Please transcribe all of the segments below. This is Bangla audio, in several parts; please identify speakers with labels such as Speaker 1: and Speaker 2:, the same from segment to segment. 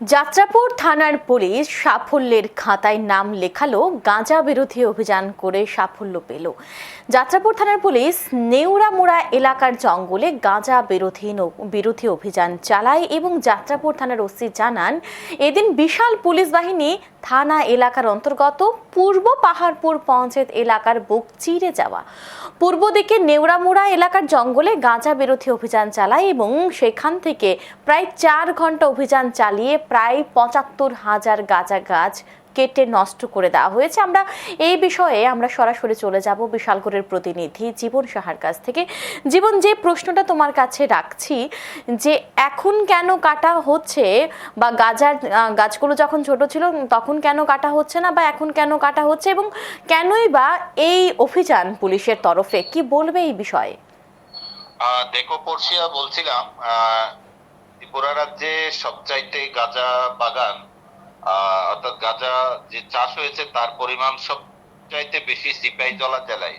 Speaker 1: যাত্রাপুর থানার পুলিশ সাফল্যের খাতায় নাম লেখালো, গাঁজা বিরোধী অভিযান করে সাফল্য পেল। যাত্রাপুর থানার পুলিশ নেউরামোড়া এলাকার জঙ্গলে গাঁজা বিরোধী বিরোধী অভিযান চালায় এবং যাত্রাপুর থানার ওসি জানান, এদিন বিশাল পুলিশ বাহিনী থানা এলাকার অন্তর্গত পূর্ব পাহাড়পুর পঞ্চায়েত এলাকার বুক চিরে যাওয়া। পূর্ব দিকে নেউরামোড়া এলাকার জঙ্গলে গাঁজা বিরোধী অভিযান চালায় এবং সেখান থেকে প্রায় চার ঘণ্টা অভিযান চালিয়ে প্রায় পঁচাত্তর হাজার গাঁজা গাছ কেটে নষ্ট করে দেওয়া হয়েছে। আমরা এই বিষয়ে আমরা সরাসরি চলে যাব বিশালগড়ের প্রতিনিধি জীবন সাহার কাছ থেকে। জীবন, যে প্রশ্নটা তোমার কাছে রাখছি, যে এখন কেন কাটা হচ্ছে বা গাজার গাছগুলো যখন ছোট ছিল তখন কেন কাটা হচ্ছে না বা এখন কেন কাটা হচ্ছে এবং কেনই বা এই অভিযান পুলিশের তরফে? কি বলবে এই বিষয়ে?
Speaker 2: দেখো, পড়শিয়া বলছিলাম ত্রিপুরা রাজ্যে সবচাইতে গাঁজা বাগান অর্থাৎ গাঁজা যে চাষ হয়েছে তার পরিমাণ সবচাইতে বেশি সিপাহী জলা জেলায়।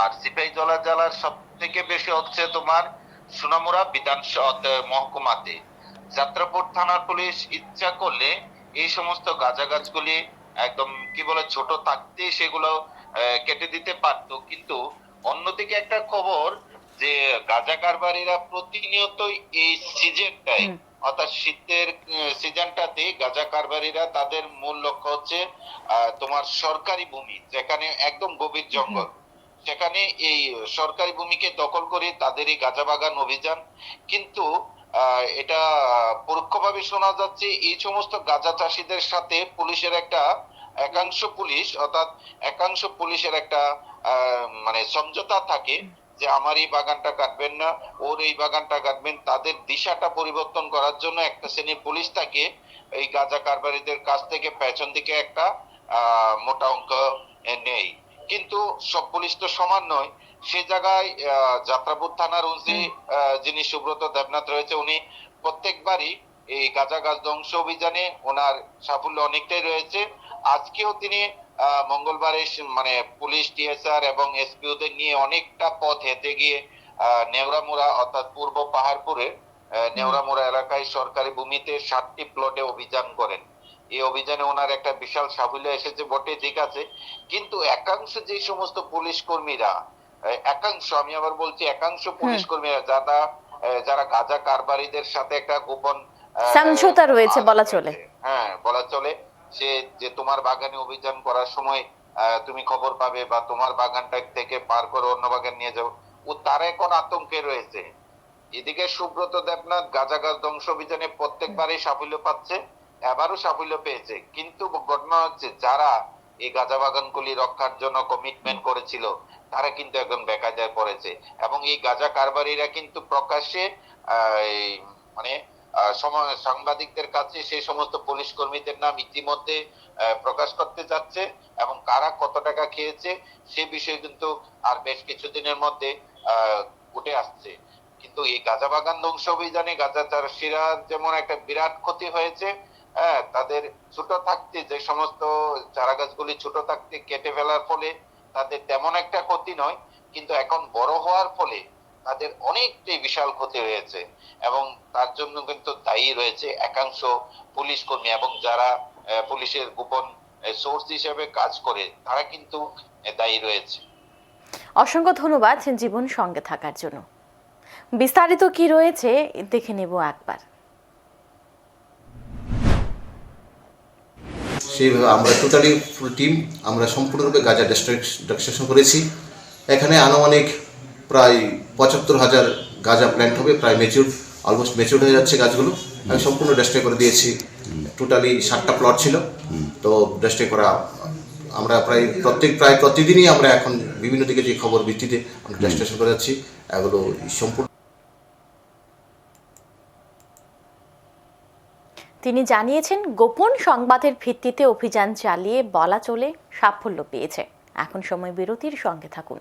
Speaker 2: আর সিপাহী জলা জেলার সব থেকে বেশি হচ্ছে তোমার সোনামুড়া বিধানসভা মহকুমাতে। যাত্রাপুর থানার পুলিশ ইচ্ছা করলে এই সমস্ত গাঁজা গাছগুলি একদম কি বলে ছোট থাকতে সেগুলো কেটে দিতে পারতো। কিন্তু অন্যদিকে একটা খবর যে গাঁজা কারবারিরা প্রতিনিয়তই এই সিজনটাই। অর্থাৎ শীতের সিজনটাতে গাঁজা কারবারিরা তাদের মূল লক্ষ্য হচ্ছে তোমার সরকারি ভূমি যেখানে একদম গভীর জঙ্গল। সেখানে এই সরকারি ভূমিকে দখল করে তাদের এই গাঁজা বাগান অভিযান। কিন্তু আহ, এটা পরোক্ষভাবে শোনা যাচ্ছে এই সমস্ত গাঁজা চাষীদের সাথে পুলিশের একটা একাংশ পুলিশ অর্থাৎ একাংশ পুলিশের একটা আহ, মানে সমঝোতা থাকে। যে আমার এই বাগানটা কাটবেন না ওর এই বাগানটা কাটবেন তাদের দিশাটা পরিবর্তন করার জন্য একটা শ্রেণির পুলিশ থাকে এই গাঁজা কারবারিদের কাছ থেকে পেছন দিকে একটা মোটা অঙ্ক নেই। কিন্তু সব পুলিশ তো সমান নয়। সে জায়গায় আহ, যাত্রাপুর থানার ওসি যিনি সুব্রত দেবনাথ রয়েছে উনি প্রত্যেকবারই এই গাঁজা গাছ ধ্বংস অভিযানে ওনার সাফল্য অনেকটাই রয়েছে। আজকেও তিনি মঙ্গলবারে মানে পুলিশ টিএসআর এবং এসপিওদের নিয়ে অনেকটা পথ হেঁটে গিয়ে নেওড়ামুড়া অর্থাৎ পূর্ব পাহাড়পুরে নেওড়ামুড়া এলাকায় সরকারি ভূমিতে সাতটি প্লটে অভিযান করেন। এই অভিযানে ওনার একটা বিশাল সাফল্য এসেছে বটে ঠিক আছে। কিন্তু একাংশ যে সমস্ত পুলিশ কর্মীরা একাংশ আমি আবার বলছি একাংশ পুলিশ কর্মীরা যারা যারা গাঁজা কারবারিদের সাথে একটা গোপন
Speaker 1: সমঝোতা রয়েছে বলা চলে।
Speaker 2: হ্যাঁ বলা চলে। সে যে তোমার বাগানে অভিযান করার সময় তুমি খবর পাবে বা তোমার বাগানটা থেকে পার করে অন্য বাগান নিয়ে যাও। ও তারা এখন আতঙ্কে রয়েছে। এদিকে সুব্রত দেবনাথ গাজা গাছ ধ্বংস অভিযানে প্রত্যেকবারই সাফল্য পাচ্ছে, এবারও সাফল্য পেয়েছে। কিন্তু ঘটনা হচ্ছে, যারা এই গাঁজা বাগানগুলি রক্ষার জন্য কমিটমেন্ট করেছিল, তারা কিন্তু এখন বেকায়দায় পড়েছে। এবং এই গাঁজা কারবারিরা কিন্তু প্রকাশ্যে মানে সাংবাদিকদের কাছে সেই সমস্ত পুলিশ কর্মীদের নাম ইতিমধ্যে প্রকাশ করতে যাচ্ছে এবং কারা কত টাকা খেয়েছে সে বিষয়ে কিন্তু আর বেশ কিছুদিনের মধ্যে উঠে আসছে। কিন্তু এই গাঁজা বাগান ধ্বংস অভিযানে গাঁজা চাষিরা যেমন একটা বিরাট ক্ষতি হয়েছে হ্যাঁ তাদের ছোট থাকতে, যে সমস্ত চারা গাছগুলি ছোট থাকতে কেটে ফেলার ফলে তাদের তেমন একটা ক্ষতি নয়, কিন্তু এখন বড় হওয়ার ফলে তাদের অনেকটাই বিশাল ক্ষতি হয়েছে এবং তার জন্য কিন্তু দায়ী রয়েছে একাংশ পুলিশ কর্মী এবং যারা আহ, পুলিশের গোপন সোর্স হিসেবে কাজ করে তারা কিন্তু দায়ী রয়েছে।
Speaker 1: অসংখ্য ধন্যবাদ জীবন সঙ্গে থাকার জন্য। বিস্তারিত কি রয়েছে দেখে নেব একবার।
Speaker 3: সেইভাবে আমরা টোটালি ফুল টিম আমরা সম্পূর্ণরূপে গাজা ডিস্ট্রাকশন করেছি। এখানে আনুমানিক প্রায় পঁচাত্তর হাজার গাজা প্ল্যান্ট হবে প্রায় মেচিউর অলমোস্ট মেচিউর হয়ে যাচ্ছে গাছগুলো। আমি সম্পূর্ণ ডেস্ট্রয় করে দিয়েছি। টোটালি ষাটটা প্লট ছিল। তো ডেস্ট্রয় করা আমরা প্রায় প্রত্যেক প্রায় প্রতিদিনই আমরা এখন বিভিন্ন দিকে যে খবর ভিত্তিতে আমরা ডেস্ট্রেশন করে যাচ্ছি এগুলো সম্পূর্ণ
Speaker 1: তিনি জানিয়েছেন গোপন সংবাদের ভিত্তিতে অভিযান চালিয়ে বলা চলে সাফল্য পেয়েছে। এখন সময় বিরতির সঙ্গে থাকুন।